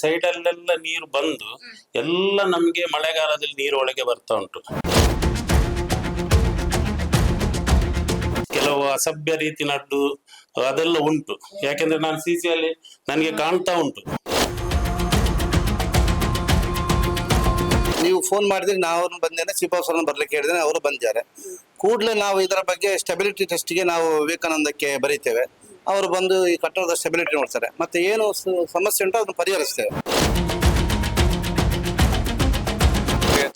Side ಅಲ್ಲೆಲ್ಲ ನೀರು ಬಂದು ಎಲ್ಲ ನಮ್ಗೆ ಮಳೆಗಾಲದಲ್ಲಿ ನೀರು ಒಳಗೆ ಬರ್ತಾ ಉಂಟು. ಕೆಲವು ಅಸಭ್ಯ ರೀತಿ ನಡ್ಡು ಅದೆಲ್ಲ ಉಂಟು. ಯಾಕೆಂದ್ರೆ ನಾನು ಸಿ ಸಿ ಅಲ್ಲಿ ನನಗೆ ಕಾಣ್ತಾ ಉಂಟು. ನೀವು ಫೋನ್ ಮಾಡಿದ್ರೆ ನಾವು ಬಂದೇನೆ ಸಿಪಾಸರನ್ನು ಬರ್ಲಿಕ್ಕೆ ಹೇಳಿದ್ರೆ ಅವರು ಬಂದಿದ್ದಾರೆ. ಕೂಡಲೇ ನಾವು ಇದರ ಬಗ್ಗೆ ಸ್ಟೆಬಿಲಿಟಿ ಟೆಸ್ಟ್ಗೆ ನಾವು ವಿವೇಕಾನಂದಕ್ಕೆ ಬರೀತೇವೆ. ಅವರು ಬಂದು ಈ ಕಟ್ಟಡದ ಸ್ಟೆಬಿಲಿಟಿ ನೋಡ್ತಾರೆ. ಮತ್ತೆ ಏನು ಸಮಸ್ಯೆ ಉಂಟು ಅದನ್ನು ಪರಿಹರಿಸ್ತೇವೆ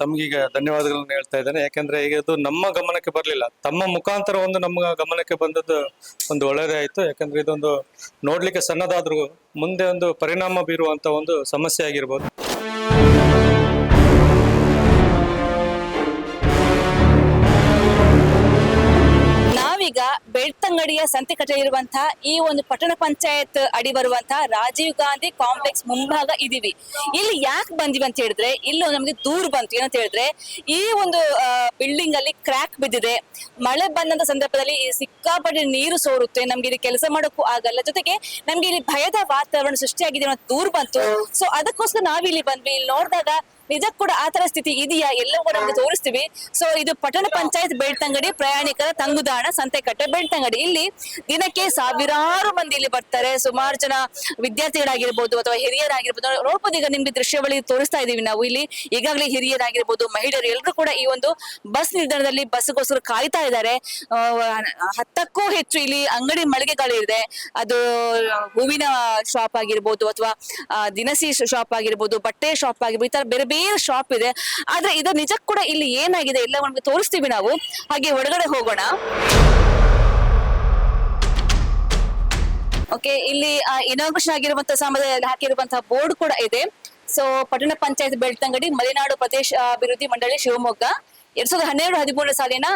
ತಮಗೀಗ ಧನ್ಯವಾದಗಳನ್ನು ಹೇಳ್ತಾ ಇದ್ದೇನೆ. ಯಾಕಂದ್ರೆ ಈಗ ಅದು ನಮ್ಮ ಗಮನಕ್ಕೆ ಬರಲಿಲ್ಲ. ತಮ್ಮ ಮುಖಾಂತರ ಒಂದು ನಮ್ಮ ಗಮನಕ್ಕೆ ಬಂದದ್ದು ಒಂದು ಒಳ್ಳೆಯದೇ ಆಯಿತು. ಯಾಕಂದ್ರೆ ಇದೊಂದು ನೋಡ್ಲಿಕ್ಕೆ ಸಣ್ಣದಾದ್ರೂ ಮುಂದೆ ಒಂದು ಪರಿಣಾಮ ಬೀರುವಂತ ಒಂದು ಸಮಸ್ಯೆ ಆಗಿರ್ಬೋದು. ಬೆಳ್ತಂಗಡಿಯ ಸಂತೆ ಇರುವಂತಹ ಈ ಒಂದು ಪಟ್ಟಣ ಪಂಚಾಯತ್ ಅಡಿ ಬರುವಂತಹ ರಾಜೀವ್ ಗಾಂಧಿ ಕಾಂಪ್ಲೆಕ್ಸ್ ಮುಂಭಾಗ ಇದೀವಿ. ಇಲ್ಲಿ ಯಾಕೆ ಬಂದಿವಿ ಅಂತ ಹೇಳಿದ್ರೆ, ಇಲ್ಲಿ ನಮಗೆ ದೂರ ಬಂತು. ಏನಂತ ಹೇಳಿದ್ರೆ, ಈ ಒಂದು ಬಿಲ್ಡಿಂಗ್ ಅಲ್ಲಿ ಕ್ರ್ಯಾಕ್ ಬಿದ್ದಿದೆ. ಮಳೆ ಬಂದಂತ ಸಂದರ್ಭದಲ್ಲಿ ಸಿಕ್ಕಾಪಟ್ಟೆ ನೀರು ಸೋರುತ್ತೆ. ನಮ್ಗೆ ಇಲ್ಲಿ ಕೆಲಸ ಮಾಡೋಕ್ಕೂ ಆಗಲ್ಲ. ಜೊತೆಗೆ ನಮ್ಗೆ ಇಲ್ಲಿ ಭಯದ ವಾತಾವರಣ ಸೃಷ್ಟಿಯಾಗಿದೆ ಅನ್ನೋ ದೂರ ಬಂತು. ಸೊ ಅದಕ್ಕೋಸ್ಕರ ನಾವಿಲ್ಲಿ ಬಂದ್ವಿ. ಇಲ್ಲಿ ನೋಡಿದಾಗ ನಿಜಕ್ಕೂ ಕೂಡ ಆತರ ತರ ಸ್ಥಿತಿ ಇದೆಯಾ? ಎಲ್ಲವೂ ನಮ್ಗೆ ತೋರಿಸ್ತೀವಿ. ಸೊ ಇದು ಪಟ್ಟಣ ಪಂಚಾಯತ್ ಬೆಳ್ತಂಗಡಿ ಪ್ರಯಾಣಿಕರ ತಂಗುದಾಣ ಸಂತೆಕಟ್ಟೆ ಬೆಳ್ತಂಗಡಿ. ಇಲ್ಲಿ ದಿನಕ್ಕೆ ಸಾವಿರಾರು ಮಂದಿ ಇಲ್ಲಿ ಬರ್ತಾರೆ. ಸುಮಾರು ಜನ ವಿದ್ಯಾರ್ಥಿಗಳಾಗಿರ್ಬೋದು ಅಥವಾ ಹಿರಿಯರಾಗಿರ್ಬೋದು. ನೋಡ್ಬೋದು ಈಗ ನಿಮ್ಗೆ ದೃಶ್ಯವಳಿ ತೋರಿಸ್ತಾ ಇದೀವಿ ನಾವು ಇಲ್ಲಿ. ಈಗಾಗಲೇ ಹಿರಿಯರಾಗಿರ್ಬೋದು, ಮಹಿಳೆಯರು ಎಲ್ಲರೂ ಕೂಡ ಈ ಒಂದು ಬಸ್ ನಿಲ್ದಾಣದಲ್ಲಿ ಬಸ್ಗೋಸ್ಕರ ಕಾಯ್ತಾ ಇದ್ದಾರೆ. ಹತ್ತಕ್ಕೂ ಹೆಚ್ಚು ಇಲ್ಲಿ ಅಂಗಡಿ ಮಳಿಗೆಗಳಿದೆ. ಅದು, ಹೂವಿನ ಶಾಪ್ ಆಗಿರ್ಬೋದು ಅಥವಾ ದಿನಸಿ ಶಾಪ್ ಆಗಿರ್ಬೋದು, ಬಟ್ಟೆ ಶಾಪ್ ಆಗಿರ್ಬೋದು, ಈ ತರ ಬೇರೆ ಶಾಪ್ ಇದೆ. ಆದ್ರೆ ಇದು ನಿಜಕ್ಕೂ ಕೂಡ ಇಲ್ಲಿ ಏನಾಗಿದೆ ಎಲ್ಲ ನಮ್ಗೆ ತೋರಿಸ್ತೀವಿ ನಾವು. ಹಾಗೆ ಒಳಗಡೆ ಹೋಗೋಣ. ಓಕೆ ಇಲ್ಲಿ ಇನಾಗ್ರೇಷನ್ ಆಗಿರುವಂತಹ ಸಮಯದಲ್ಲಿ ಹಾಕಿರುವಂತಹ ಬೋರ್ಡ್ ಕೂಡ ಇದೆ. ಸೊ ಪಟ್ಟಣ ಪಂಚಾಯತ್ ಬೆಳ್ತಂಗಡಿ ಮಲೆನಾಡು ಪ್ರದೇಶ ಅಭಿವೃದ್ಧಿ ಮಂಡಳಿ ಶಿವಮೊಗ್ಗ. ಎರಡ್ ಸಾವಿರದ ಹನ್ನೆರಡು ಹದಿಮೂರನೇ ಸಾಲಿನ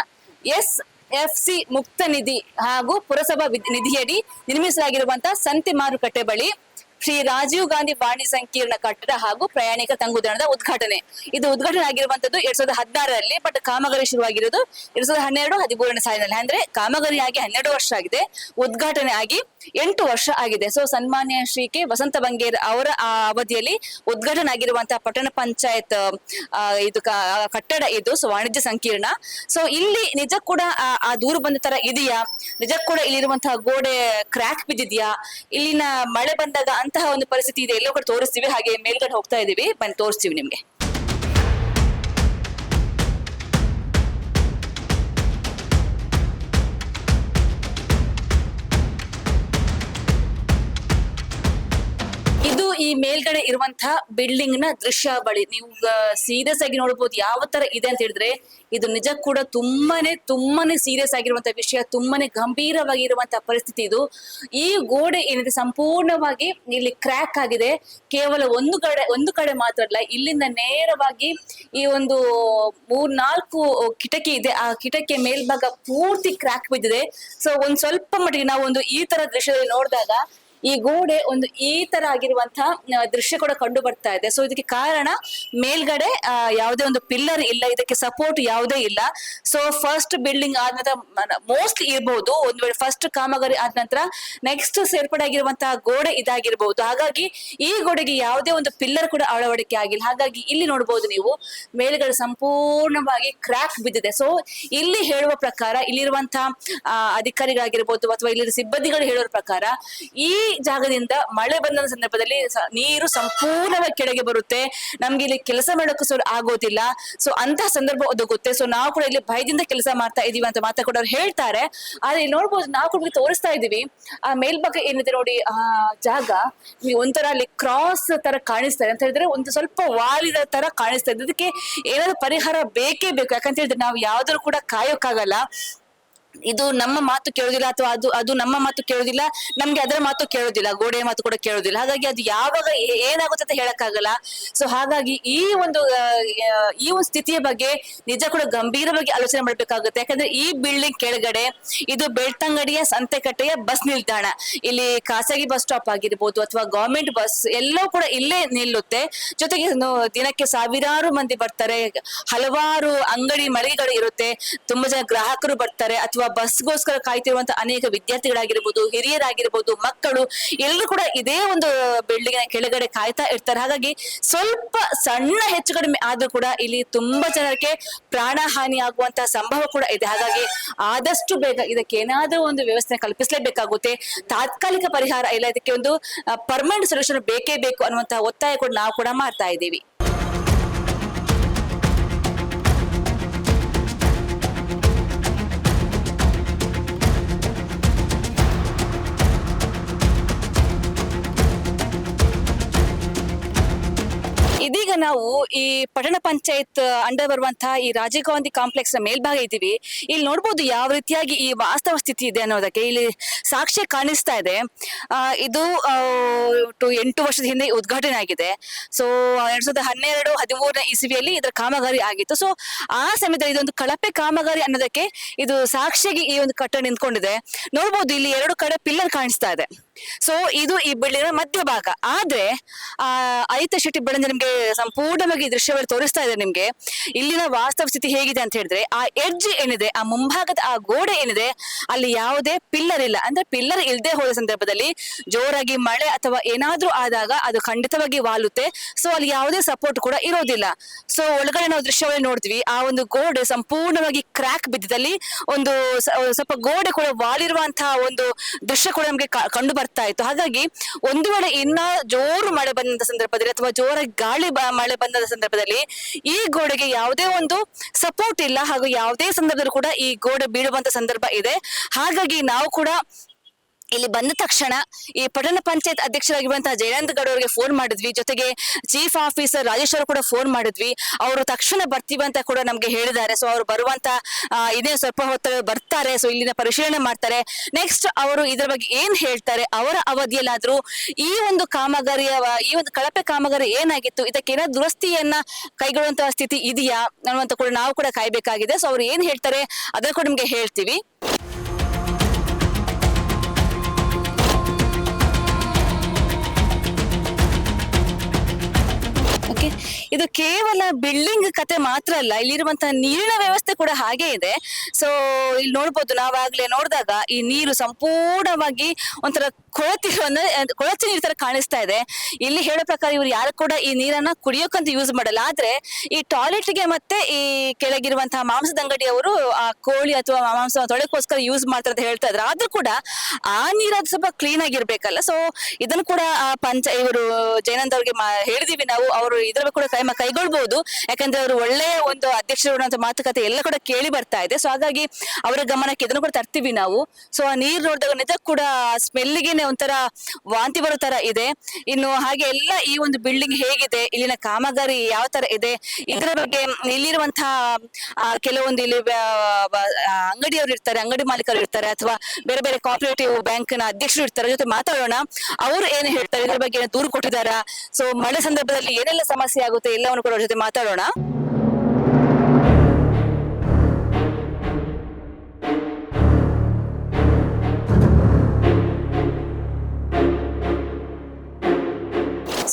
ಎಸ್ ಎಫ್ ಸಿ ಮುಕ್ತ ನಿಧಿ ಹಾಗೂ ಪುರಸಭಾ ನಿಧಿಯಡಿ ನಿರ್ಮಿಸಲಾಗಿರುವಂತಹ ಸಂತೆ ಮಾರುಕಟ್ಟೆ ಬಳಿ. ಶ್ರೀ ರಾಜೀವ್ ಗಾಂಧಿ ವಾಣಿ ಸಂಕೀರ್ಣ ಕಟ್ಟಡ ಹಾಗೂ ಪ್ರಯಾಣಿಕ ತಂಗುದಾಣದ ಉದ್ಘಾಟನೆ. ಇದು ಉದ್ಘಾಟನೆ ಆಗಿರುವಂತದ್ದು ಎರಡ್ ಸಾವಿರದ ಹದಿನಾರರಲ್ಲಿ ಬಟ್ ಕಾಮಗಾರಿ ಶುರುವಾಗಿರೋದು ಎರಡ್ ಸಾವಿರದ ಹನ್ನೆರಡು ಹದಿಮೂರನೇ ಸಾಲಿನಲ್ಲಿ. ಅಂದ್ರೆ ಕಾಮಗಾರಿ ಆಗಿ ಹನ್ನೆರಡು ವರ್ಷ ಆಗಿದೆ. ಉದ್ಘಾಟನೆ ಆಗಿ ಎಂಟು ವರ್ಷ ಆಗಿದೆ. ಸೊ ಸನ್ಮಾನ್ಯ ಶ್ರೀ ಕೆ ವಸಂತ ಬಂಗೇರ್ ಅವರ ಆ ಅವಧಿಯಲ್ಲಿ ಉದ್ಘಾಟನೆ ಆಗಿರುವಂತಹ ಪಟ್ಟಣ ಪಂಚಾಯತ್ ಇದು ಕಟ್ಟಡ ಇದು. ಸೊ ವಾಣಿಜ್ಯ ಸಂಕೀರ್ಣ. ಸೊ ಇಲ್ಲಿ ನಿಜ ಕೂಡ ಆ- ದೂರು ದೂರ ಬಂದ ತರ ಇದೆಯಾ? ನಿಜ ಕೂಡ ಇಲ್ಲಿರುವಂತಹ ಗೋಡೆ ಕ್ರ್ಯಾಕ್ ಬಿದ್ದಿದೆಯಾ? ಇಲ್ಲಿನ ಮಳೆ ಬಂದಾಗ ಅಂತಹ ಒಂದು ಪರಿಸ್ಥಿತಿ ಇದೆ. ಎಲ್ಲೋ ಕಡೆ ತೋರಿಸ್ತೀವಿ. ಹಾಗೆ ಮೇಲ್ಗಡೆ ಹೋಗ್ತಾ ಇದೀವಿ. ಬಂದು ತೋರಿಸ್ತೀವಿ ನಿಮ್ಗೆ. ಈ ಮೇಲ್ಗಡೆ ಇರುವಂತಹ ಬಿಲ್ಡಿಂಗ್ನ ದೃಶ್ಯಾವಳಿ ನೀವು ಸೀರಿಯಸ್ ಆಗಿ ನೋಡಬಹುದು ಯಾವ ತರ ಇದೆ ಅಂತ ಹೇಳಿದ್ರೆ, ಇದು ನಿಜ ಕೂಡ ತುಂಬಾನೇ ತುಂಬಾನೇ ಸೀರಿಯಸ್ ಆಗಿರುವಂತಹ ವಿಷಯ, ತುಂಬಾನೇ ಗಂಭೀರವಾಗಿರುವಂತಹ ಪರಿಸ್ಥಿತಿ ಇದು. ಈ ಗೋಡೆ ಏನಿದೆ, ಸಂಪೂರ್ಣವಾಗಿ ಇಲ್ಲಿ ಕ್ರ್ಯಾಕ್ ಆಗಿದೆ. ಕೇವಲ ಒಂದು ಕಡೆ ಒಂದು ಕಡೆ ಮಾತ್ರ ಅಲ್ಲ, ಇಲ್ಲಿಂದ ನೇರವಾಗಿ ಈ ಒಂದು ಮೂರ್ನಾಲ್ಕು ಕಿಟಕಿ ಇದೆ. ಆ ಕಿಟಕಿಯ ಮೇಲ್ಭಾಗ ಪೂರ್ತಿ ಕ್ರ್ಯಾಕ್ ಬಿದ್ದಿದೆ. ಸೊ ಒಂದ್ ಸ್ವಲ್ಪ ಮಟ್ಟಿಗೆ ನಾವು ಒಂದು ಈ ತರ ದೃಶ್ಯದಲ್ಲಿ ನೋಡಿದಾಗ ಈ ಗೋಡೆ ಒಂದು ಈ ತರ ಆಗಿರುವಂತಹ ದೃಶ್ಯ ಕೂಡ ಕಂಡು ಬರ್ತಾ ಇದೆ. ಸೊ ಇದಕ್ಕೆ ಕಾರಣ ಮೇಲ್ಗಡೆ ಯಾವುದೇ ಒಂದು ಪಿಲ್ಲರ್ ಇಲ್ಲ, ಇದಕ್ಕೆ ಸಪೋರ್ಟ್ ಯಾವುದೇ ಇಲ್ಲ. ಸೊ ಫಸ್ಟ್ ಬಿಲ್ಡಿಂಗ್ ಆದ ನಂತರ ಮೋಸ್ಟ್ಲಿ ಇರಬಹುದು ಒಂದು ವೇಳೆ ಫಸ್ಟ್ ಕಾಮಗಾರಿ ಆದ ನಂತರ ನೆಕ್ಸ್ಟ್ ಸೇರ್ಪಡೆ ಆಗಿರುವಂತಹ ಗೋಡೆ ಇದಾಗಿರಬಹುದು ಹಾಗಾಗಿ ಈ ಗೋಡೆಗೆ ಯಾವುದೇ ಒಂದು ಪಿಲ್ಲರ್ ಕೂಡ ಅಳವಡಿಕೆ ಆಗಿಲ್ಲ. ಹಾಗಾಗಿ ಇಲ್ಲಿ ನೋಡಬಹುದು ನೀವು, ಮೇಲ್ಗಡೆ ಸಂಪೂರ್ಣವಾಗಿ ಕ್ರ್ಯಾಕ್ ಬಿದ್ದಿದೆ. ಸೊ ಇಲ್ಲಿ ಹೇಳುವ ಪ್ರಕಾರ, ಇಲ್ಲಿರುವಂತಹ ಅಧಿಕಾರಿಗಳಾಗಿರ್ಬೋದು ಅಥವಾ ಇಲ್ಲಿ ಸಿಬ್ಬಂದಿಗಳು ಹೇಳುವ ಪ್ರಕಾರ, ಈ ಜಾಗದಿಂದ ಮಳೆ ಬಂದ ಸಂದರ್ಭದಲ್ಲಿ ನೀರು ಸಂಪೂರ್ಣವಾಗಿ ಕೆಳಗೆ ಬರುತ್ತೆ. ನಮ್ಗೆ ಇಲ್ಲಿ ಕೆಲಸ ಮಾಡೋಕ್ಕೂ ಸೊ ಆಗೋದಿಲ್ಲ. ಸೊ ಅಂತ ಸಂದರ್ಭ ಒದಗುತ್ತೆ ಸೊ ನಾವು ಕೂಡ ಇಲ್ಲಿ ಭಯದಿಂದ ಕೆಲಸ ಮಾಡ್ತಾ ಇದೀವಿ ಅಂತ ಮಾತಾ ಕೂಡ ಹೇಳ್ತಾರೆ. ಆದ್ರೆ ಇಲ್ಲಿ ನೋಡ್ಬೋದು, ನಾವು ಕೂಡ ತೋರಿಸ್ತಾ ಇದೀವಿ. ಆ ಮೇಲ್ಭಾಗ ಏನಿದೆ ನೋಡಿ, ಆ ಜಾಗ ಒಂಥರ ಅಲ್ಲಿ ಕ್ರಾಸ್ ತರ ಕಾಣಿಸ್ತಾ ಇದೆ. ಅಂತ ಹೇಳಿದ್ರೆ ಒಂದು ಸ್ವಲ್ಪ ವಾಲಿದ ತರ ಕಾಣಿಸ್ತಾ ಇದೆ. ಅದಕ್ಕೆ ಏನಾದ್ರು ಪರಿಹಾರ ಬೇಕೇ ಬೇಕು. ಯಾಕಂತ ಹೇಳಿದ್ರೆ ನಾವು ಯಾವ್ದಾದ್ರು ಕೂಡ ಕಾಯೋಕ್ಕಾಗಲ್ಲ. ಇದು ನಮ್ಮ ಮಾತು ಕೇಳೋದಿಲ್ಲ ಅಥವಾ ಅದು ಅದು ನಮ್ಮ ಮಾತು ಕೇಳೋದಿಲ್ಲ, ನಮ್ಗೆ ಅದರ ಮಾತು ಕೇಳೋದಿಲ್ಲ, ಗೋಡೆಯ ಮಾತು ಕೂಡ ಕೇಳೋದಿಲ್ಲ. ಹಾಗಾಗಿ ಅದು ಯಾವಾಗ ಏನಾಗುತ್ತೆ ಅಂತ ಹೇಳಕ್ಕಾಗಲ್ಲ. ಸೊ ಹಾಗಾಗಿ ಈ ಒಂದು ಈ ಒಂದು ಸ್ಥಿತಿಯ ಬಗ್ಗೆ ನಿಜ ಕೂಡ ಗಂಭೀರವಾಗಿ ಆಲೋಚನೆ ಮಾಡ್ಬೇಕಾಗುತ್ತೆ. ಯಾಕಂದ್ರೆ ಈ ಬಿಲ್ಡಿಂಗ್ ಕೆಳಗಡೆ ಇದು ಬೆಳ್ತಂಗಡಿಯ ಸಂತೆಕಟ್ಟೆಯ ಬಸ್ ನಿಲ್ದಾಣ. ಇಲ್ಲಿ ಖಾಸಗಿ ಬಸ್ ಸ್ಟಾಪ್ ಆಗಿರ್ಬೋದು ಅಥವಾ ಗವರ್ಮೆಂಟ್ ಬಸ್ ಎಲ್ಲವೂ ಕೂಡ ಇಲ್ಲೇ ನಿಲ್ಲುತ್ತೆ. ಜೊತೆಗೆ ದಿನಕ್ಕೆ ಸಾವಿರಾರು ಮಂದಿ ಬರ್ತಾರೆ. ಹಲವಾರು ಅಂಗಡಿ ಮಳಿಗೆಗಳು ಇರುತ್ತೆ. ತುಂಬಾ ಜನ ಗ್ರಾಹಕರು ಬರ್ತಾರೆ. ಅಥವಾ ಬಸ್ಗೋಸ್ಕರ ಕಾಯ್ತಿರುವಂತ ಅನೇಕ ವಿದ್ಯಾರ್ಥಿಗಳಾಗಿರ್ಬೋದು, ಹಿರಿಯರಾಗಿರ್ಬೋದು, ಮಕ್ಕಳು ಎಲ್ಲರೂ ಕೂಡ ಇದೇ ಒಂದು ಬಿಲ್ಡಿಂಗ್ ಕೆಳಗಡೆ ಕಾಯ್ತಾ ಇರ್ತಾರೆ. ಹಾಗಾಗಿ ಸ್ವಲ್ಪ ಸಣ್ಣ ಹೆಚ್ಚು ಕಡಿಮೆ ಆದ್ರೂ ಕೂಡ ಇಲ್ಲಿ ತುಂಬಾ ಜನಕ್ಕೆ ಪ್ರಾಣ ಹಾನಿ ಆಗುವಂತಹ ಸಂಭವ ಕೂಡ ಇದೆ. ಹಾಗಾಗಿ ಆದಷ್ಟು ಬೇಗ ಇದಕ್ಕೆ ಏನಾದ್ರೂ ಒಂದು ವ್ಯವಸ್ಥೆ ಕಲ್ಪಿಸಲೇಬೇಕಾಗುತ್ತೆ. ತಾತ್ಕಾಲಿಕ ಪರಿಹಾರ ಇಲ್ಲ. ಇದಕ್ಕೆ ಒಂದು ಪರ್ಮನೆಂಟ್ ಸೊಲ್ಯೂಷನ್ ಬೇಕೇ ಬೇಕು ಅನ್ನುವಂತಹ ಒತ್ತಾಯ ಕೂಡ ನಾವು ಕೂಡ ಮಾಡ್ತಾ ಇದ್ದೀವಿ. ಈ ಪಟ್ಟಣ ಪಂಚಾಯತ್ ಅಂಡರ್ ಬರುವಂತಹ ಈ ರಾಜೀವ್ ಗಾಂಧಿ ಕಾಂಪ್ಲೆಕ್ಸ್ನ ಮೇಲ್ಭಾಗ ಇದ್ದೀವಿ. ಇಲ್ಲಿ ನೋಡ್ಬೋದು ಯಾವ ರೀತಿಯಾಗಿ ಈ ವಾಸ್ತವ ಸ್ಥಿತಿ ಇದೆ ಅನ್ನೋದಕ್ಕೆ ಇಲ್ಲಿ ಸಾಕ್ಷ್ಯ ಕಾಣಿಸ್ತಾ ಇದೆ. ಇದು ಟು ಎಂಟು ವರ್ಷದ ಹಿಂದೆ ಉದ್ಘಾಟನೆ ಆಗಿದೆ. ಸೊ ಎರಡ್ ಸಾವಿರದ ಹನ್ನೆರಡು, ಹದಿಮೂರನೇ ಇಸವಿಯಲ್ಲಿ ಇದರ ಕಾಮಗಾರಿ ಆಗಿತ್ತು. ಸೊ ಆ ಸಮಯದಲ್ಲಿ ಇದೊಂದು ಕಳಪೆ ಕಾಮಗಾರಿ ಅನ್ನೋದಕ್ಕೆ ಇದು ಸಾಕ್ಷಿಗೆ ಈ ಒಂದು ಕಟ್ಟಡ ನಿಂತ್ಕೊಂಡಿದೆ. ನೋಡ್ಬೋದು ಇಲ್ಲಿ ಎರಡು ಕಡೆ ಪಿಲ್ಲರ್ ಕಾಣಿಸ್ತಾ ಇದೆ. ಸೊ ಇದು ಈ ಬಿಲ್ಡಿಂಗ್ ಮಧ್ಯಭಾಗ ಆದ್ರೆ, ಆ ಐತ ಶೆಟ್ಟಿ ಬಿಲ್ಡಿಂಗ್ ನಿಮ್ಗೆ ಸಂಪೂರ್ಣವಾಗಿ ದೃಶ್ಯವಾಗಿ ತೋರಿಸ್ತಾ ಇದೆ ನಿಮ್ಗೆ. ಇಲ್ಲಿನ ವಾಸ್ತವ ಸ್ಥಿತಿ ಹೇಗಿದೆ ಅಂತ ಹೇಳಿದ್ರೆ, ಆ ಎಡ್ಜ್ ಏನಿದೆ, ಆ ಮುಂಭಾಗದ ಆ ಗೋಡೆ ಏನಿದೆ, ಅಲ್ಲಿ ಯಾವುದೇ ಪಿಲ್ಲರ್ ಇಲ್ಲ. ಅಂದ್ರೆ ಪಿಲ್ಲರ್ ಇಲ್ಲದೆ ಹೋದ ಸಂದರ್ಭದಲ್ಲಿ ಜೋರಾಗಿ ಮಳೆ ಅಥವಾ ಏನಾದ್ರೂ ಆದಾಗ ಅದು ಖಂಡಿತವಾಗಿ ವಾಲುತ್ತೆ. ಸೊ ಅಲ್ಲಿ ಯಾವುದೇ ಸಪೋರ್ಟ್ ಕೂಡ ಇರೋದಿಲ್ಲ. ಸೊ ಒಳಗಡೆ ನಾವು ದೃಶ್ಯವನ್ನು ನೋಡಿದ್ವಿ ಆ ಒಂದು ಗೋಡೆ ಸಂಪೂರ್ಣವಾಗಿ ಕ್ರ್ಯಾಕ್ ಬಿದ್ದಲ್ಲಿ ಒಂದು ಸ್ವಲ್ಪ ಗೋಡೆ ಕೂಡ ವಾಲಿರುವಂತಹ ಒಂದು ದೃಶ್ಯ ಕೂಡ ನಮ್ಗೆ ಕಂಡು ಬರ್ತಾ ಇತ್ತು. ಹಾಗಾಗಿ ಒಂದು ವೇಳೆ ಇನ್ನ ಜೋರು ಮಳೆ ಬಂದಂತ ಸಂದರ್ಭದಲ್ಲಿ ಅಥವಾ ಜೋರಾಗಿ ಗಾಳಿ ಮಳೆ ಬಂದ ಸಂದರ್ಭದಲ್ಲಿ ಈ ಗೋಡೆಗೆ ಯಾವುದೇ ಒಂದು ಸಪೋರ್ಟ್ ಇಲ್ಲ ಹಾಗೂ ಯಾವುದೇ ಸಂದರ್ಭದಲ್ಲೂ ಕೂಡ ಈ ಗೋಡೆ ಬೀಳುವಂತ ಸಂದರ್ಭ ಇದೆ. ಹಾಗಾಗಿ ನಾವು ಕೂಡ ಇಲ್ಲಿ ಬಂದ ತಕ್ಷಣ ಈ ಪಟ್ಟಣ ಪಂಚಾಯತ್ ಅಧ್ಯಕ್ಷರಾಗಿರುವಂತಹ ಜಯನಂದ ಗೌಡ ಅವರಿಗೆ ಫೋನ್ ಮಾಡಿದ್ವಿ. ಜೊತೆಗೆ ಚೀಫ್ ಆಫೀಸರ್ ರಾಜೇಶ್ವರ ಕೂಡ ಫೋನ್ ಮಾಡಿದ್ವಿ. ಅವರು ತಕ್ಷಣ ಬರ್ತೀವಿ ಅಂತ ಕೂಡ ನಮ್ಗೆ ಹೇಳಿದ್ದಾರೆ. ಸೊ ಅವರು ಬರುವಂತ ಇದೇ. ಸ್ವಲ್ಪ ಹೊತ್ತು ಬರ್ತಾರೆ. ಸೊ ಇಲ್ಲಿನ ಪರಿಶೀಲನೆ ಮಾಡ್ತಾರೆ. ನೆಕ್ಸ್ಟ್ ಅವರು ಇದರ ಬಗ್ಗೆ ಏನ್ ಹೇಳ್ತಾರೆ? ಅವರ ಅವಧಿಯಲ್ಲಾದ್ರೂ ಈ ಒಂದು ಕಾಮಗಾರಿಯ, ಈ ಒಂದು ಕಳಪೆ ಕಾಮಗಾರಿ ಏನಾಗಿತ್ತು? ಇದಕ್ಕೆ ಏನಾದ್ರು ದುರಸ್ತಿಯನ್ನ ಕೈಗೊಳ್ಳುವಂತಹ ಸ್ಥಿತಿ ಇದೆಯಾ ಅನ್ನುವಂತ ಕೂಡ ನಾವು ಕೂಡ ಕಾಯ್ಬೇಕಾಗಿದೆ. ಸೊ ಅವ್ರು ಏನ್ ಹೇಳ್ತಾರೆ? ಅದನ್ನ ಕೂಡ ನಿಮ್ಗೆ ಹೇಳ್ತೀವಿ. ಇದು ಕೇವಲ ಬಿಲ್ಡಿಂಗ್ ಕತೆ ಮಾತ್ರ ಅಲ್ಲ ಇಲ್ಲಿರುವಂತಹ ನೀರಿನ ವ್ಯವಸ್ಥೆ ಕೂಡ ಹಾಗೆ ಇದೆ. ಸೊ ಇಲ್ಲಿ ನೋಡ್ಬೋದು, ನಾವಾಗ್ಲೇ ನೋಡಿದಾಗ ಈ ನೀರು ಸಂಪೂರ್ಣವಾಗಿ ಒಂಥರ ಕೊಳತಿ ಕೊಳಚೆ ನೀರ್ ತರ ಕಾಣಿಸ್ತಾ ಇದೆ. ಇಲ್ಲಿ ಹೇಳೋ ಪ್ರಕಾರ ಇವ್ರು ಯಾರು ಕೂಡ ಈ ನೀರನ್ನ ಕುಡಿಯೋಕಂತ ಯೂಸ್ ಮಾಡಲ್ಲ. ಆದ್ರೆ ಈ ಟಾಯ್ಲೆಟ್ಗೆ ಮತ್ತೆ ಈ ಕೆಳಗಿರುವಂತಹ ಮಾಂಸದ ಅಂಗಡಿಯವರು ಆ ಕೋಳಿ ಅಥವಾ ಮಾಂಸ ತೊಳೆಕೋಸ್ಕರ ಯೂಸ್ ಮಾಡ್ತಾರೆ ಅಂತ ಹೇಳ್ತಾ ಇದ್ರು. ಆದ್ರೂ ಕೂಡ ಆ ನೀರು ಅದು ಸ್ವಲ್ಪ ಕ್ಲೀನ್ ಆಗಿರ್ಬೇಕಲ್ಲ. ಸೊ ಇದನ್ನು ಕೂಡ ಪಂಚ, ಇವರು ಜಯನಂದ್ ಅವ್ರಿಗೆ ಹೇಳಿದೀವಿ ನಾವು. ಅವರು ಇದ್ರ ಕೂಡ ಕೈ ಕೈಗೊಳ್ಬಹುದು. ಯಾಕಂದ್ರೆ ಅವರು ಒಳ್ಳೆಯ ಒಂದು ಅಧ್ಯಕ್ಷರು ಮಾತುಕತೆ ಎಲ್ಲ ಕೂಡ ಕೇಳಿ ಬರ್ತಾ ಇದೆ. ಸೊ ಹಾಗಾಗಿ ಅವರ ಗಮನಕ್ಕೆ ಇದನ್ನು ಕೂಡ ತರ್ತೀವಿ ನಾವು. ಸೊ ಆ ನೀರು ನೋಡಿದಾಗ ನಿಜ ಕೂಡ ಸ್ಮೆಲ್ಗೆನೆ ಒಂಥರ ವಾಂತಿ ಬರೋ ತರ ಇದೆ. ಇನ್ನು ಹಾಗೆ ಎಲ್ಲ ಈ ಒಂದು ಬಿಲ್ಡಿಂಗ್ ಹೇಗಿದೆ, ಇಲ್ಲಿನ ಕಾಮಗಾರಿ ಯಾವ ತರ ಇದೆ, ಇದರ ಬಗ್ಗೆ ಇಲ್ಲಿರುವಂತಹ ಕೆಲವೊಂದು ಇಲ್ಲಿ ಅಂಗಡಿಯವರು ಇರ್ತಾರೆ, ಅಂಗಡಿ ಮಾಲೀಕರು ಇರ್ತಾರೆ, ಅಥವಾ ಬೇರೆ ಬೇರೆ ಕೋಆಪರೇಟಿವ್ ಬ್ಯಾಂಕ್ನ ಅಧ್ಯಕ್ಷರು ಇರ್ತಾರೆ, ಜೊತೆ ಮಾತಾಡೋಣ. ಅವರು ಏನು ಹೇಳ್ತಾರೆ, ಇದ್ರ ಬಗ್ಗೆ ದೂರು ಕೊಟ್ಟಿದ್ದಾರಾ? ಸೊ ಮಳೆ ಸಂದರ್ಭದಲ್ಲಿ ಏನೆಲ್ಲ ಸಮಸ್ಯೆ ಆಗುತ್ತೆ? ಎಲ್ಲವನ್ನು ಕೂಡ ಅವ್ರ ಜೊತೆ ಮಾತಾಡೋಣ.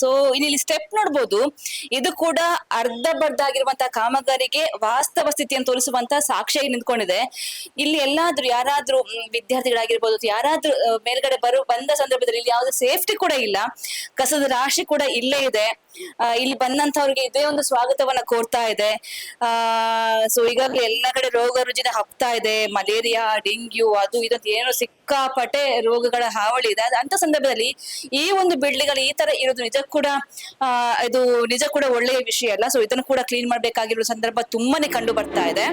ಸೊ ಇಲ್ಲಿ ಸ್ಟೆಪ್ ನೋಡ್ಬೋದು. ಇದು ಕೂಡ ಅರ್ಧ ಬರ್ಧ ಕಾಮಗಾರಿಗೆ ವಾಸ್ತವ ಸ್ಥಿತಿಯನ್ನು ತೋರಿಸುವಂತಹ ಸಾಕ್ಷಿಯಾಗಿ ನಿಂತ್ಕೊಂಡಿದೆ. ಇಲ್ಲಿ ಎಲ್ಲಾದ್ರೂ ಯಾರಾದ್ರೂ ವಿದ್ಯಾರ್ಥಿಗಳಾಗಿರ್ಬೋದು ಯಾರಾದ್ರೂ ಮೇಲ್ಗಡೆ ಬರು, ಬಂದ ಸಂದರ್ಭದಲ್ಲಿ ಇಲ್ಲಿ ಯಾವುದೇ ಸೇಫ್ಟಿ ಕೂಡ ಇಲ್ಲ. ಕಸದ ರಾಶಿ ಕೂಡ ಇಲ್ಲೇ ಇದೆ. ಇಲ್ಲಿ ಬಂದಂತವ್ರಿಗೆ ಇದೇ ಒಂದು ಸ್ವಾಗತವನ್ನ ಕೋರ್ತಾ ಇದೆ. ಆ ಸೊ ಈಗಾಗಲೇ ಎಲ್ಲ ಕಡೆ ರೋಗ ರುಜಿನ ಹಬ್ತಾ ಇದೆ. ಮಲೇರಿಯಾ, ಡೆಂಗ್ಯೂ, ಅದು ಇದಂತ ಏನೋ ಸಿಕ್ಕಾಪಟ್ಟೆ ರೋಗಗಳ ಹಾವಳಿ ಇದೆ. ಅಂತ ಸಂದರ್ಭದಲ್ಲಿ ಈ ಒಂದು ಬಿಡ್ಲಿಗಳು ಈ ತರ ಇರೋದು ನಿಜ ಕೂಡ ಇದು ನಿಜ ಕೂಡ ಒಳ್ಳೆಯ ವಿಷಯ ಅಲ್ಲ. ಸೊ ಇದನ್ನು ಕೂಡ ಕ್ಲೀನ್ ಮಾಡಬೇಕಾಗಿರೋ ಸಂದರ್ಭ ತುಂಬಾನೇ ಕಂಡು ಬರ್ತಾ ಇದೆ.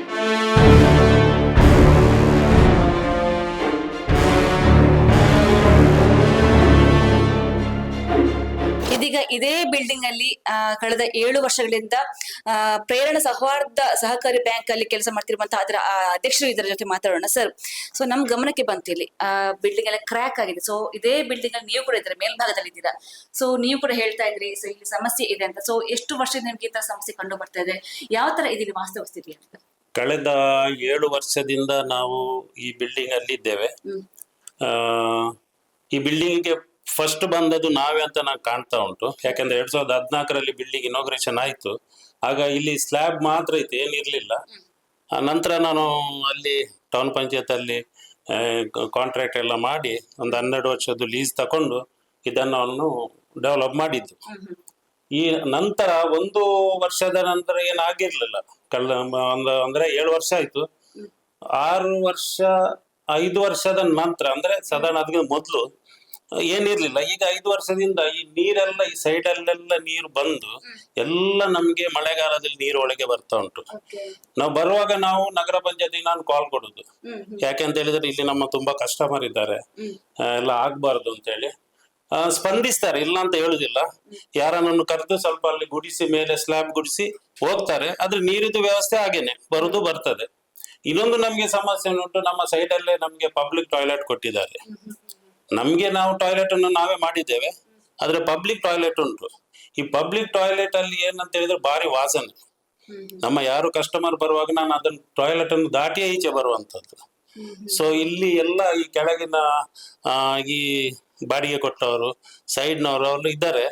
ಇದೀಗ ಇದೇ ಬಿಲ್ಡಿಂಗ್ ಅಲ್ಲಿ ಕಳೆದ ಏಳು ವರ್ಷಗಳಿಂದ ಪ್ರೇರಣ ಸೌಹಾರ್ದ ಸಹಕಾರಿ ಬ್ಯಾಂಕ್ ಅಲ್ಲಿ ಕೆಲಸ ಮಾಡ್ತಿರುವಂತಹ ಅದರ ಅಧ್ಯಕ್ಷರು ಇದರ ಜೊತೆ ಮಾತಾಡೋಣ ಸರ್ ಸೊ ನಮ್ ಗಮನಕ್ಕೆ ಬಂತು ಇಲ್ಲಿ. ಬಿಲ್ಡಿಂಗ್ ಎಲ್ಲ ಕ್ರ್ಯಾಕ್ ಆಗಿದೆ. ಸೊ ಇದೇ ಬಿಲ್ಡಿಂಗ್ ಅಲ್ಲಿ ನೀವು ಕೂಡ ಇದ್ರೆ ಮೇಲ್ಭಾಗದಲ್ಲಿ ಇದ್ದೀರಾ? ಸೊ ನೀವು ಕೂಡ ಹೇಳ್ತಾ ಇದ್ರಿ ಸೊ ಇಲ್ಲಿ ಸಮಸ್ಯೆ ಇದೆ ಅಂತ. ಸೊ ಎಷ್ಟು ವರ್ಷದಿಂದ ನಿಮ್ಗೆ ಈ ತರ ಸಮಸ್ಯೆ ಕಂಡು ಬರ್ತಾ ಇದೆ? ಯಾವ ತರ ಇದೀವಿ ವಾಸ್ತವ ಸ್ಥಿತಿ ಅಂತ? ಕಳೆದ ಏಳು ವರ್ಷದಿಂದ ನಾವು ಈ ಬಿಲ್ಡಿಂಗ್ ಅಲ್ಲಿ ಇದ್ದೇವೆ. ಆ, ಈ ಬಿಲ್ಡಿಂಗ್ಗೆ ಫಸ್ಟ್ ಬಂದದ್ದು ನಾವೇ ಅಂತ ನಾನು ಕಾಣ್ತಾ ಉಂಟು. ಯಾಕಂದ್ರೆ ಎರಡ್ ಸಾವಿರದ ಹದಿನಾಲ್ಕರಲ್ಲಿ ಬಿಲ್ಡಿಂಗ್ ಇನಾಗ್ರೇಷನ್ ಆಯ್ತು. ಆಗ ಇಲ್ಲಿ ಸ್ಲ್ಯಾಬ್ ಮಾತ್ರ ಇತ್ತು ಏನಿರ್ಲಿಲ್ಲ ನಂತರ ನಾನು ಅಲ್ಲಿ ಟೌನ್ ಪಂಚಾಯತಲ್ಲಿ ಕಾಂಟ್ರಾಕ್ಟ್ ಎಲ್ಲ ಮಾಡಿ ಒಂದು ಹನ್ನೆರಡು ವರ್ಷದ್ದು ಲೀಸ್ ತಕೊಂಡು ಇದನ್ನು ಡೆವಲಪ್ ಮಾಡಿದ್ದು. ಈ ನಂತರ ಒಂದು ವರ್ಷದ ನಂತರ ಏನಾಗಿರ್ಲಿಲ್ಲ ಕಳ್ಳ ಒಂದು ಅಂದ್ರೆ ಏಳು ವರ್ಷ ಆಯ್ತು. ಆರು ವರ್ಷ, ಐದು ವರ್ಷದ ನಂತರ, ಅಂದ್ರೆ ಸಾಧಾರಣ ಅದಕ್ಕಿಂತ ಮೊದಲು ಏನಿರ್ಲಿಲ್ಲ ಈಗ ಐದು ವರ್ಷದಿಂದ ಈ ನೀರೆಲ್ಲ ಈ ಸೈಡ್ ಅಲ್ಲೆಲ್ಲ ನೀರು ಬಂದು ಎಲ್ಲ ನಮ್ಗೆ ಮಳೆಗಾಲದಲ್ಲಿ ನೀರು ಒಳಗೆ ಬರ್ತಾ ಉಂಟು. ನಾವು ಬರುವಾಗ ನಾವು ನಗರ ಪಂಚಾಯತಿಗೆ ನಾನು ಕಾಲ್ ಕೊಡುದು. ಯಾಕೆಂತ ಹೇಳಿದ್ರೆ ಇಲ್ಲಿ ನಮ್ಮ ತುಂಬಾ ಕಸ್ಟಮರ್ ಇದ್ದಾರೆ. ಎಲ್ಲ ಆಗ್ಬಾರ್ದು ಅಂತ ಹೇಳಿ. ಆ, ಸ್ಪಂದಿಸ್ತಾರೆ ಇಲ್ಲ ಅಂತ ಹೇಳುದಿಲ್ಲ. ಯಾರನ್ನು ಕರೆದು ಸ್ವಲ್ಪ ಅಲ್ಲಿ ಗುಡಿಸಿ ಮೇಲೆ ಸ್ಲ್ಯಾಬ್ ಗುಡಿಸಿ ಹೋಗ್ತಾರೆ. ಆದ್ರೆ ನೀರಿದ್ದು ವ್ಯವಸ್ಥೆ ಹಾಗೇನೆ ಬರುದು ಬರ್ತದೆ. ಇನ್ನೊಂದು ನಮ್ಗೆ ಸಮಸ್ಯೆ ಉಂಟು ನಮ್ಮ ಸೈಡ್ ಅಲ್ಲೇ ನಮ್ಗೆ ಪಬ್ಲಿಕ್ ಟಾಯ್ಲೆಟ್ ಕೊಟ್ಟಿದ್ದಾರೆ. ನಮ್ಗೆ ನಾವು ಟಾಯ್ಲೆಟ್ ಅನ್ನು ನಾವೇ ಮಾಡಿದ್ದೇವೆ, ಆದ್ರೆ ಪಬ್ಲಿಕ್ ಟಾಯ್ಲೆಟ್ ಉಂಟು. ಈ ಪಬ್ಲಿಕ್ ಟಾಯ್ಲೆಟ್ ಅಲ್ಲಿ ಏನಂತ ಹೇಳಿದ್ರೆ ಭಾರಿ ವಾಸನೆ. ನಮ್ಮ ಯಾರು ಕಸ್ಟಮರ್ ಬರುವಾಗ ನಾನು ಅದನ್ನ ಟಾಯ್ಲೆಟ್ ಅನ್ನು ದಾಟಿಯೇ ಈಚೆ ಬರುವಂತದ್ದು ಸೊ ಇಲ್ಲಿ ಎಲ್ಲ ಈ ಕೆಳಗಿನ ಈ ಬಾಡಿಗೆ ಕೊಟ್ಟವರು ಸೈಡ್ನವರು ಅವರು ಇದ್ದಾರೆ.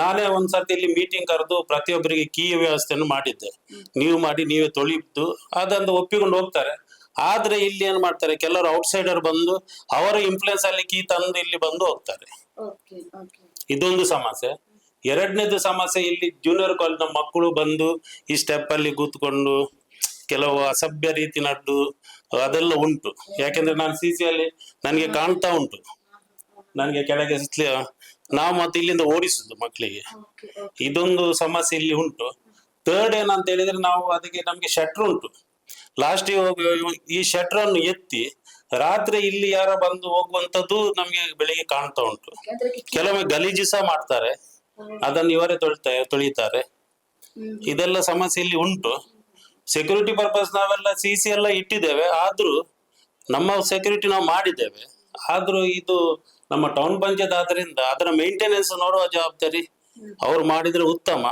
ನಾನೇ ಒಂದ್ಸರ್ತಿ ಇಲ್ಲಿ ಮೀಟಿಂಗ್ ಕರೆದು ಪ್ರತಿಯೊಬ್ಬರಿಗೆ ಕೀ ವ್ಯವಸ್ಥೆಯನ್ನು ಮಾಡಿದ್ದೆ. ನೀವು ಮಾಡಿ, ನೀವೇ ತೊಳಿದ್ದು ಅದೊಂದು ಒಪ್ಪಿಕೊಂಡು ಹೋಗ್ತಾರೆ. ಆದ್ರೆ ಇಲ್ಲಿ ಏನ್ ಮಾಡ್ತಾರೆ? ಕೆಲವರು ಔಟ್ಸೈಡರ್ ಬಂದು ಅವರ ಇನ್ಫ್ಲೂಯೆನ್ಸ್ ಅಲ್ಲಿ ಕೀ ತಂದು ಇಲ್ಲಿ ಬಂದು ಹೋಗ್ತಾರೆ. ಇದೊಂದು ಸಮಸ್ಯೆ. ಎರಡನೇದು ಸಮಸ್ಯೆ ಇಲ್ಲಿ ಜೂನಿಯರ್ನ ಮಕ್ಕಳು ಬಂದು ಈ ಸ್ಟೆಪ್ ಅಲ್ಲಿ ಕೂತ್ಕೊಂಡು ಕೆಲವು ಅಸಭ್ಯ ರೀತಿ ನಡ್ದು ಅದೆಲ್ಲ ಉಂಟು. ಯಾಕೆಂದ್ರೆ ನಾನು ಸಿ ಸಿ ಅಲ್ಲಿ ನನಗೆ ಕಾಣ್ತಾ ಉಂಟು. ನನಗೆ ಕೆಳಗೆ ನಾವು ಮತ್ತೆ ಇಲ್ಲಿಂದ ಓಡಿಸುದು ಮಕ್ಕಳಿಗೆ. ಇದೊಂದು ಸಮಸ್ಯೆ ಇಲ್ಲಿ ಉಂಟು. ಥರ್ಡ್ ಏನಂತ ಹೇಳಿದ್ರೆ ನಾವು ಅದಕ್ಕೆ ನಮ್ಗೆ ಶಟ್ರ್ ಉಂಟು. ಲಾಸ್ಟ್ ಈ ಶಟರ್ ಅನ್ನು ಎತ್ತಿ ರಾತ್ರಿ ಇಲ್ಲಿ ಯಾರ ಬಂದು ಹೋಗುವಂತದ್ದು ನಮ್ಗೆ ಬೆಳಿಗ್ಗೆ ಕಾಣ್ತಾ ಉಂಟು. ಕೆಲವೊಮ್ಮೆ ಗಲೀಜು ಸಹ ಮಾಡ್ತಾರೆ. ಅದನ್ನು ಇವರೇ ತೊಳಿತಾ ತೊಳಿತಾರೆ. ಇದೆಲ್ಲ ಸಮಸ್ಯೆ ಇಲ್ಲಿ ಉಂಟು. ಸೆಕ್ಯೂರಿಟಿ ಪರ್ಪಸ್ ನಾವೆಲ್ಲ ಸಿ ಸಿ ಎಲ್ಲ ಇಟ್ಟಿದ್ದೇವೆ. ಆದ್ರೂ ನಮ್ಮ ಸೆಕ್ಯೂರಿಟಿ ನಾವು ಮಾಡಿದ್ದೇವೆ. ಆದ್ರೂ ಇದು ನಮ್ಮ ಟೌನ್ ಪಂಚಾಯತ್ ಆದ್ರಿಂದ ಅದರ ಮೇಂಟೆನೆನ್ಸ್ ನೋಡುವ ಜವಾಬ್ದಾರಿ ಅವ್ರು ಮಾಡಿದ್ರೆ ಉತ್ತಮ.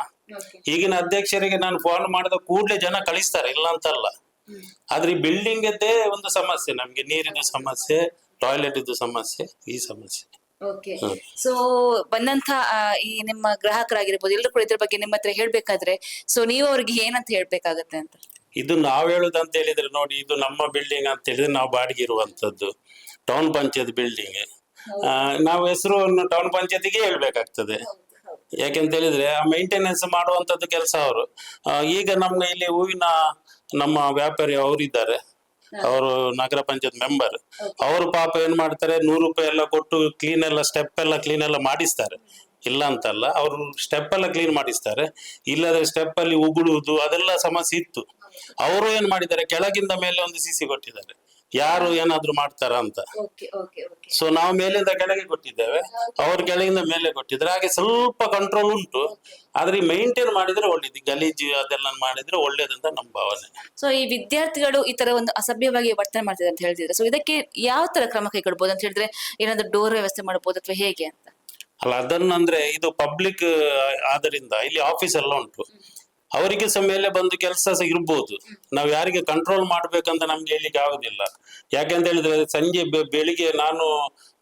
ಈಗಿನ ಅಧ್ಯಕ್ಷರಿಗೆ ನಾನು ಫೋನ್ ಮಾಡಿದ ಕೂಡಲೇ ಜನ ಕಳಿಸ್ತಾರೆ ಇಲ್ಲ ಅಂತಲ್ಲ ಆದ್ರೆ ಈ ಬಿಲ್ಡಿಂಗ್ ಇದ್ದೇ ಒಂದು ಸಮಸ್ಯೆ ನಮ್ಗೆ ನೀರಿನ ಸಮಸ್ಯೆ ಟಾಯ್ಲೆಟ್ ಇದ್ದು ಸಮಸ್ಯೆ ಈ ಸಮಸ್ಯೆ. ಓಕೆ ಸೊ ಬಂದಂತ ಈ ನಿಮ್ಮ ಗ್ರಾಹಕರಾಗಿರ್ಬೋದು ಎಲ್ಲರೂ ಕೂಡ ಇದ್ರ ಬಗ್ಗೆ ನಿಮ್ಮ ಹತ್ರ ಹೇಳ್ಬೇಕಾದ್ರೆ ಸೊ ನೀವು ಅವ್ರಿಗೆ ಏನಂತ ಹೇಳ್ಬೇಕಾಗತ್ತೆ ಅಂತ? ಇದು ನಾವ್ ಹೇಳುದು ಅಂತ ಹೇಳಿದ್ರೆ ನೋಡಿ ಇದು ನಮ್ಮ ಬಿಲ್ಡಿಂಗ್ ಅಂತ ಹೇಳಿದ್ರೆ ನಾವು ಬಾಡಿಗೆ ಇರುವಂತದ್ದು ಟೌನ್ ಪಂಚಾಯತ್ ಬಿಲ್ಡಿಂಗ್ ನಾವು ಹೆಸರು ಟೌನ್ ಪಂಚಾಯತಿಗೆ ಹೇಳ್ಬೇಕಾಗ್ತದೆ. ಯಾಕೆಂತ ಹೇಳಿದ್ರೆ ಆ ಮೇಂಟೆನೆನ್ಸ್ ಮಾಡುವಂತದ್ದು ಕೆಲಸ ಅವರು. ಈಗ ನಮ್ಮ ಇಲ್ಲಿ ಹೂವಿನ ನಮ್ಮ ವ್ಯಾಪಾರಿ ಅವರಿದ್ದಾರೆ. ಅವರು ನಗರ ಪಂಚಾಯತ್ ಮೆಂಬರ್. ಅವರು ಪಾಪ ಏನ್ ಮಾಡ್ತಾರೆ ನೂರು ರೂಪಾಯಿ ಎಲ್ಲ ಕೊಟ್ಟು ಕ್ಲೀನ್ ಎಲ್ಲ ಸ್ಟೆಪ್ ಎಲ್ಲ ಕ್ಲೀನ್ ಎಲ್ಲ ಮಾಡಿಸ್ತಾರೆ. ಇಲ್ಲ ಅಂತಲ್ಲ ಅವರು ಸ್ಟೆಪ್ ಎಲ್ಲ ಕ್ಲೀನ್ ಮಾಡಿಸ್ತಾರೆ. ಇಲ್ಲದ್ರೆ ಸ್ಟೆಪ್ ಅಲ್ಲಿ ಉಗುಳುವುದು ಅದೆಲ್ಲ ಸಮಸ್ಯೆ ಇತ್ತು. ಅವರು ಏನ್ ಮಾಡಿದ್ದಾರೆ ಕೆಳಗಿಂದ ಮೇಲೆ ಒಂದು ಸಿಸಿ ಕೊಟ್ಟಿದ್ದಾರೆ. ಯಾರು ಏನಾದ್ರು ಮಾಡ್ತಾರ ಅಂತ. ಸೊ ನಾವು ಮೇಲಿಂದ ಕೆಳಗೆ ಕೊಟ್ಟಿದ್ದೇವೆ. ಅವ್ರ ಕೆಳಗಿಂದ ಮೇಲೆ ಕೊಟ್ಟಿದ್ರೆ. ಹಾಗೆ ಸ್ವಲ್ಪ ಕಂಟ್ರೋಲ್ ಉಂಟು. ಆದ್ರೆ ಮೈಂಟೈನ್ ಮಾಡಿದ್ರೆ ಒಳ್ಳೇದು. ಗಲೀಜು ಅದೆಲ್ಲ ಮಾಡಿದ್ರೆ ಒಳ್ಳೇದಂತ ನಮ್ಮ ಭಾವನೆ. ಸೊ ಈ ವಿದ್ಯಾರ್ಥಿಗಳು ಈ ತರ ಒಂದು ಅಸಭ್ಯವಾಗಿ ವರ್ತನೆ ಮಾಡ್ತಿದ್ದಾರೆ ಅಂತ ಹೇಳ್ತಿದ್ರೆ. ಸೊ ಇದಕ್ಕೆ ಯಾವ ತರ ಕ್ರಮ ಕೈಗೊಳ್ಬಹುದು ಅಂತ ಹೇಳಿದ್ರೆ ಏನಾದ್ರು ಡೋರ್ ವ್ಯವಸ್ಥೆ ಮಾಡಬಹುದು ಅಥವಾ ಹೇಗೆ ಅಂತ? ಅಲ್ಲ ಅದನ್ನಂದ್ರೆ ಇದು ಪಬ್ಲಿಕ್ ಆದ್ರಿಂದ ಇಲ್ಲಿ ಆಫೀಸ್ ಎಲ್ಲ ಉಂಟು. ಅವರಿಗೆ ಸಹ ಮೇಲೆ ಬಂದು ಕೆಲಸ ಸಹ ಇರ್ಬೋದು. ನಾವು ಯಾರಿಗೆ ಕಂಟ್ರೋಲ್ ಮಾಡ್ಬೇಕಂತ ನಮ್ಗೆ ಹೇಳಲಿಕ್ಕೆ ಆಗುದಿಲ್ಲ. ಯಾಕೆಂತ ಹೇಳಿದ್ರೆ ಸಂಜೆ ಬೆಳಿಗ್ಗೆ ನಾನು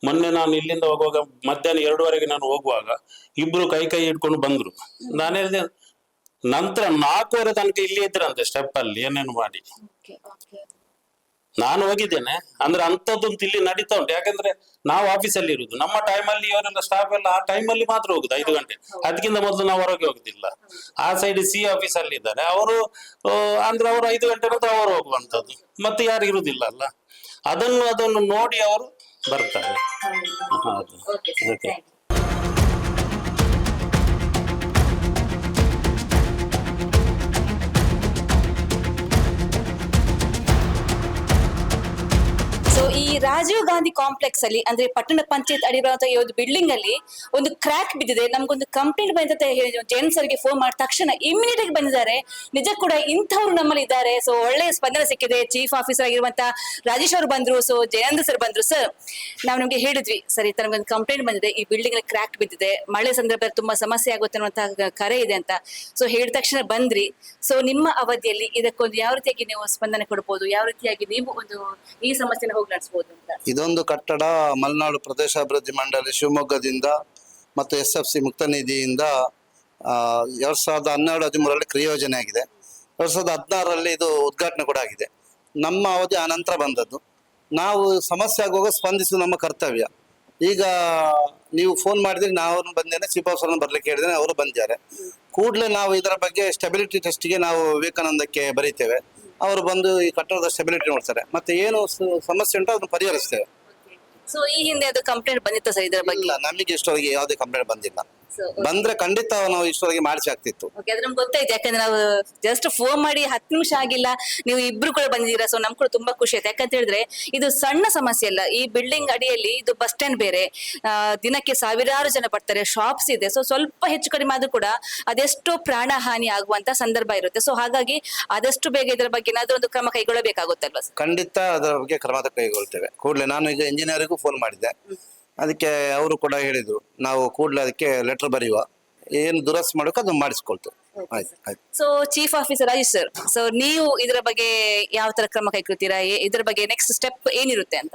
ಮೊನ್ನೆ ನಾನು ಇಲ್ಲಿಂದ ಹೋಗುವಾಗ ಮಧ್ಯಾಹ್ನ ಎರಡುವರೆಗೆ ನಾನು ಹೋಗುವಾಗ ಇಬ್ರು ಕೈ ಕೈ ಹಿಡ್ಕೊಂಡು ಬಂದ್ರು. ನಾನು ಹೇಳಿದೆ ನಂತರ ನಾಲ್ಕುವರೆ ತನಕ ಇಲ್ಲಿ ಇದ್ರಂತೆ ಸ್ಟೆಪ್ ಅಲ್ಲಿ ಏನೇನು ಮಾಡಿ. ನಾನು ಹೋಗಿದ್ದೇನೆ. ಅಂದ್ರೆ ಅಂತದ್ದೊಂದು ಇಲ್ಲಿ ನಡೀತಾ ಉಂಟು. ಯಾಕಂದ್ರೆ ನಾವು ಆಫೀಸಲ್ಲಿ ಇರುದು. ನಮ್ಮ ಟೈಮಲ್ಲಿ ಇವರೆಲ್ಲ ಸ್ಟಾಫ್ ಎಲ್ಲ ಆ ಟೈಮ್ ಅಲ್ಲಿ ಮಾತ್ರ ಹೋಗುದು ಐದು ಗಂಟೆ. ಅದಕ್ಕಿಂತ ಮೊದಲು ನಾವು ಹೊರಗೆ ಹೋಗುದಿಲ್ಲ. ಆ ಸೈಡ್ ಸಿ ಆಫೀಸ್ ಅಲ್ಲಿ ಇದ್ದಾರೆ. ಅವರು ಅಂದ್ರೆ ಅವರು ಐದು ಗಂಟೆ ನಂತರ ಅವರು ಹೋಗುವಂತದ್ದು ಮತ್ತೆ ಯಾರು ಇರುದಿಲ್ಲ ಅಲ್ಲ. ಅದನ್ನು ಅದನ್ನು ನೋಡಿ ಅವರು ಬರ್ತಾರೆ. ಹೌದು. Okay. ಸೊ ಈ ರಾಜೀವ್ ಗಾಂಧಿ ಕಾಂಪ್ಲೆಕ್ಸ್ ಅಲ್ಲಿ, ಅಂದ್ರೆ ಪಟ್ಟಣ ಪಂಚಾಯತ್ ಅಡಿ ಈ ಒಂದು ಬಿಲ್ಡಿಂಗ್ ಅಲ್ಲಿ ಒಂದು ಕ್ರ್ಯಾಕ್ ಬಿದ್ದಿದೆ. ನಮ್ಗೊಂದು ಕಂಪ್ಲೇಂಟ್ ಬಂದಂತ ಜೈನ್ ಸರ್ಗೆ ಫೋನ್ ಮಾಡಿದ ತಕ್ಷಣ ಇಮಿಡಿಯೇಟ್ ಬಂದಿದ್ದಾರೆ. ನಿಜ ಕೂಡ ಇಂಥವ್ರು ನಮ್ಮಲ್ಲಿ ಇದ್ದಾರೆ. ಸೊ ಒಳ್ಳೆ ಸ್ಪಂದನೆ ಸಿಕ್ಕಿದೆ. ಚೀಫ್ ಆಫೀಸರ್ ಆಗಿರುವಂತ ರಾಜೇಶ್ ಅವರು ಬಂದ್ರು. ಸೊ ಜಯಂತ್ ಸರ್ ಬಂದ್ರು. ಸರ್ ನಾವು ನಿಮ್ಗೆ ಹೇಳಿದ್ವಿ, ಸರಿ, ಈ ನಮ್ಗೊಂದು ಕಂಪ್ಲೇಂಟ್ ಬಂದಿದೆ. ಈ ಬಿಲ್ಡಿಂಗ್ ಅಲ್ಲಿ ಕ್ರ್ಯಾಕ್ ಬಿದ್ದಿದೆ. ಮಳೆ ಸಂದರ್ಭದಲ್ಲಿ ತುಂಬಾ ಸಮಸ್ಯೆ ಆಗುತ್ತೆ ಅನ್ನುವಂತಹ ಕರೆ ಇದೆ ಅಂತ. ಸೊ ಹೇಳಿದ ತಕ್ಷಣ ಬಂದ್ರಿ. ಸೊ ನಿಮ್ಮ ಅವಧಿಯಲ್ಲಿ ಇದಕ್ಕೊಂದು ಯಾವ ರೀತಿಯಾಗಿ ನೀವು ಸ್ಪಂದನೆ ಕೊಡಬಹುದು ಯಾವ ರೀತಿಯಾಗಿ ನೀವು ಒಂದು ಈ ಸಮಸ್ಯೆನ ಹೋಗಿ ನಡೆಸಬಹುದು ಇದೊಂದು ಕಟ್ಟಡ ಮಲೆನಾಡು ಪ್ರದೇಶಾಭಿವೃದ್ಧಿ ಮಂಡಳಿ ಶಿವಮೊಗ್ಗದಿಂದ ಮತ್ತು ಎಸ್ ಎಫ್ ಸಿ ಮುಕ್ತ ನಿಧಿಯಿಂದ ಎರಡು ಸಾವಿರದ ಹನ್ನೆರಡು ಹದಿಮೂರರಲ್ಲಿ ಕ್ರಿಯೋಜನೆ ಆಗಿದೆ. ಎರಡ್ ಸಾವಿರದ ಹದಿನಾರರಲ್ಲಿ ಇದು ಉದ್ಘಾಟನೆ ಕೂಡ ಆಗಿದೆ. ನಮ್ಮ ಅವಧಿ ಆ ನಂತರ ಬಂದದ್ದು. ನಾವು ಸಮಸ್ಯೆ ಆಗುವಾಗ ಸ್ಪಂದಿಸುವುದು ನಮ್ಮ ಕರ್ತವ್ಯ. ಈಗ ನೀವು ಫೋನ್ ಮಾಡಿದ್ರೆ ನಾವು ಬಂದೇನೆ ಆಫೀಸರ್ನ ಬರ್ಲಿಕ್ಕೆ ಹೇಳಿದ್ರೆ ಅವರು ಬಂದಿದ್ದಾರೆ. ಕೂಡಲೇ ನಾವು ಇದರ ಬಗ್ಗೆ ಸ್ಟೆಬಿಲಿಟಿ ಟೆಸ್ಟ್ಗೆ ನಾವು ವಿವೇಕಾನಂದಕ್ಕೆ ಬರೀತೇವೆ. ಅವರು ಬಂದು ಈ ಕಟ್ಟಡದ ಸ್ಟೆಬಿಲಿಟಿ ನೋಡ್ತಾರೆ. ಮತ್ತೆ ಏನು ಸಮಸ್ಯೆ ಉಂಟು ಅದನ್ನು ಪರಿಹರಿಸ್ತೇವೆ. ಸೊ ಈ ಹಿಂದೆ ಅದು ಕಂಪ್ಲೇಂಟ್ ಬಂದಿತ್ತು ಸರ್ ಇದರ ಬಗ್ಗೆ? ಇಲ್ಲ ನಮಗೆ ಇಷ್ಟವರೆಗೆ ಯಾವುದೇ ಕಂಪ್ಲೇಂಟ್ ಬಂದಿಲ್ಲ. ಬಂದ್ರೆ ಖಂಡಿತ ನಾವು ಇಷ್ಟವರೆಗೆ ಮಾಡಿಸಿ ಆಗ್ತಿತ್ತು ಓಕೆ ಅದು ನಮ್ಗೆ ಗೊತ್ತಾಯ್ತು. ಯಾಕಂದ್ರೆ ನಾವು ಜಸ್ಟ್ ಫೋನ್ ಮಾಡಿ ಹತ್ತು ನಿಮಿಷ ಆಗಿಲ್ಲ. ನೀವು ಇಬ್ರು ಕೂಡ ಬಂದಿದ್ದೀರಾ ಸೊ ನಮ್ ಕೂಡ ತುಂಬಾ ಖುಷಿ ಆಯ್ತು. ಯಾಕಂತ ಹೇಳಿದ್ರೆ ಇದು ಸಣ್ಣ ಸಮಸ್ಯೆ ಅಲ್ಲ. ಈ ಬಿಲ್ಡಿಂಗ್ ಅಡಿಯಲ್ಲಿ ಇದು ಬಸ್ ಸ್ಟ್ಯಾಂಡ್ ಬೇರೆ. ಆ, ದಿನಕ್ಕೆ ಸಾವಿರಾರು ಜನ ಬರ್ತಾರೆ ಶಾಪ್ಸ್ ಇದೆ. ಸೊ ಸ್ವಲ್ಪ ಹೆಚ್ಚು ಕಡಿಮೆ ಆದ್ರೂ ಕೂಡ ಅದೆಷ್ಟು ಪ್ರಾಣ ಹಾನಿ ಆಗುವಂತ ಸಂದರ್ಭ ಇರುತ್ತೆ. ಸೊ ಹಾಗಾಗಿ ಆದಷ್ಟು ಬೇಗ ಇದರ ಬಗ್ಗೆ ಏನಾದ್ರೂ ಒಂದು ಕ್ರಮ ಕೈಗೊಳ್ಳಬೇಕಾಗುತ್ತಲ್ವಾ? ಅಲ್ವಾ ಖಂಡಿತ ಅದರ ಬಗ್ಗೆ ಕ್ರಮ ಕೈಗೊಳ್ತೇವೆ. ಕೂಡಲೇ ನಾನು ಈಗ ಇಂಜಿನಿಯರಿಗೂ ಫೋನ್ ಮಾಡಿದ್ದೆ. ಅದಕ್ಕೆ ಅವರು ಕೂಡ ಹೇಳಿದ್ರು ನಾವು ಕೂಡಲೇ ಅದಕ್ಕೆ ಲೆಟರ್ ಬರೆಯುವ. ಏನು ದುರಸ್ತಿ ಮಾಡಬೇಕು ಅದನ್ನು ಮಾಡಿಸ್ಕೊಳ್ತು ಆಯ್ತು ಆಯ್ತು. So chief officer Rajesh sir so ನೀವು ಇದರ ಬಗ್ಗೆ ಯಾವ ತರ ಕ್ರಮ ಕೈಗೊಳ್ತೀರಾ? ಏ- ಇದರ ಬಗ್ಗೆ ನೆಕ್ಸ್ಟ್ ಸ್ಟೆಪ್ ಏನಿರುತ್ತೆ ಅಂತ?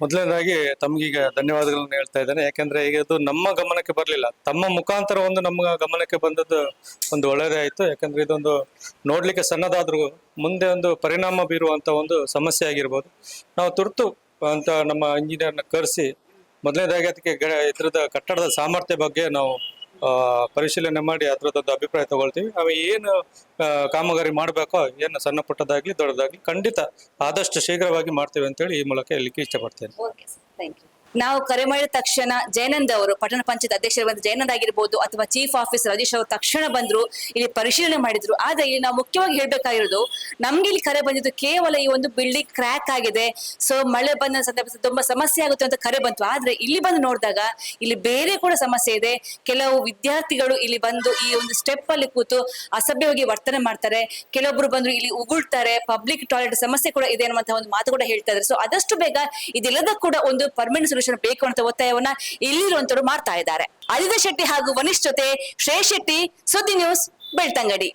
ಮೊದಲನೇದಾಗಿ ತಮಗೀಗ ಧನ್ಯವಾದಗಳನ್ನು ಹೇಳ್ತಾ ಇದ್ದೇನೆ. ಯಾಕಂದ್ರೆ ಈಗ ಅದು ನಮ್ಮ ಗಮನಕ್ಕೆ ಬರಲಿಲ್ಲ. ತಮ್ಮ ಮುಖಾಂತರ ಒಂದು ನಮ್ಮ ಗಮನಕ್ಕೆ ಬಂದದ್ದು ಒಂದು ಒಳ್ಳೆಯದೇ ಆಯ್ತು. ಯಾಕಂದ್ರೆ ಇದೊಂದು ನೋಡ್ಲಿಕ್ಕೆ ಸಣ್ಣದಾದ್ರೂ ಮುಂದೆ ಒಂದು ಪರಿಣಾಮ ಬೀರುವಂತ ಒಂದು ಸಮಸ್ಯೆ ಆಗಿರ್ಬೋದು. ನಾವು ತುರ್ತು ಅಂತ ನಮ್ಮ ಇಂಜಿನಿಯರ್ನ ಕರೆಸಿ ಮೊದಲನೇದಾಗಿ ಅದಕ್ಕೆ ಇದರದ ಕಟ್ಟಡದ ಸಾಮರ್ಥ್ಯ ಬಗ್ಗೆ ನಾವು ಪರಿಶೀಲನೆ ಮಾಡಿ ಅದ್ರದ್ದೊಂದು ಅಭಿಪ್ರಾಯ ತಗೊಳ್ತೀವಿ. ಆಮೇಲೆ ಏನು ಕಾಮಗಾರಿ ಮಾಡಬೇಕೋ, ಏನು ಸಣ್ಣ ಪುಟ್ಟದಾಗ್ಲಿ ದೊಡ್ಡದಾಗ್ಲಿ ಖಂಡಿತ ಆದಷ್ಟು ಶೀಘ್ರವಾಗಿ ಮಾಡ್ತೇವೆ ಅಂತೇಳಿ ಈ ಮೂಲಕ ಹೇಳಲಿಕ್ಕೆ ಇಷ್ಟಪಡ್ತೇನೆ. ನಾವು ಕರೆ ಮಾಡಿದ ತಕ್ಷಣ ಜಯನಂದ್ ಅವರು, ಪಟ್ಟಣ ಪಂಚಾಯತ್ ಅಧ್ಯಕ್ಷರು ಬಂದ ಜಯನಂದ್ ಆಗಿರ್ಬೋದು ಅಥವಾ ಚೀಫ್ ಆಫೀಸ್ ರಾಜೇಶ್ ಅವರು ತಕ್ಷಣ ಬಂದ್ರು, ಇಲ್ಲಿ ಪರಿಶೀಲನೆ ಮಾಡಿದ್ರು. ಆದ್ರೆ ಇಲ್ಲಿ ನಾವು ಮುಖ್ಯವಾಗಿ ಹೇಳ್ಬೇಕಾಗಿರೋದು, ನಮ್ಗೆ ಇಲ್ಲಿ ಕರೆ ಬಂದಿದ್ದು ಕೇವಲ ಈ ಒಂದು ಬಿಲ್ಡಿಂಗ್ ಕ್ರ್ಯಾಕ್ ಆಗಿದೆ. ಸೊ ಮಳೆ ಬಂದ ಸಂದರ್ಭದಲ್ಲಿ ತುಂಬಾ ಸಮಸ್ಯೆ ಆಗುತ್ತೆ ಅಂತ ಕರೆ ಬಂತು. ಆದ್ರೆ ಇಲ್ಲಿ ಬಂದು ನೋಡಿದಾಗ ಇಲ್ಲಿ ಬೇರೆ ಕೂಡ ಸಮಸ್ಯೆ ಇದೆ. ಕೆಲವು ವಿದ್ಯಾರ್ಥಿಗಳು ಇಲ್ಲಿ ಬಂದು ಈ ಒಂದು ಸ್ಟೆಪ್ ಅಲ್ಲಿ ಕೂತು ಅಸಭ್ಯವಾಗಿ ವರ್ತನೆ ಮಾಡ್ತಾರೆ. ಕೆಲವೊಬ್ರು ಬಂದ್ರು ಇಲ್ಲಿ ಉಗುಳ್ತಾರೆ. ಪಬ್ಲಿಕ್ ಟಾಯ್ಲೆಟ್ ಸಮಸ್ಯೆ ಕೂಡ ಇದೆ ಅನ್ನುವಂತಹ ಒಂದು ಮಾತು ಕೂಡ ಹೇಳ್ತಾ ಇದ್ದಾರೆ. ಸೊ ಆದಷ್ಟು ಬೇಗ ಇದೆಲ್ಲದ ಕೂಡ ಒಂದು ಪರ್ಮನೆಂಟ್ ಬೇಕು ಅಂತ ಒತ್ತಾಯವನ್ನ ಇಲ್ಲಿರುವಂತವರು ಮಾಡ್ತಾ ಇದ್ದಾರೆ. ಅದಿತ ಶೆಟ್ಟಿ ಹಾಗೂ ವನಿಶ್ ಜೊತೆ ಶ್ರೇಯ್ ಶೆಟ್ಟಿ, ಸುದ್ದಿ ನ್ಯೂಸ್, ಬೆಳ್ತಂಗಡಿ.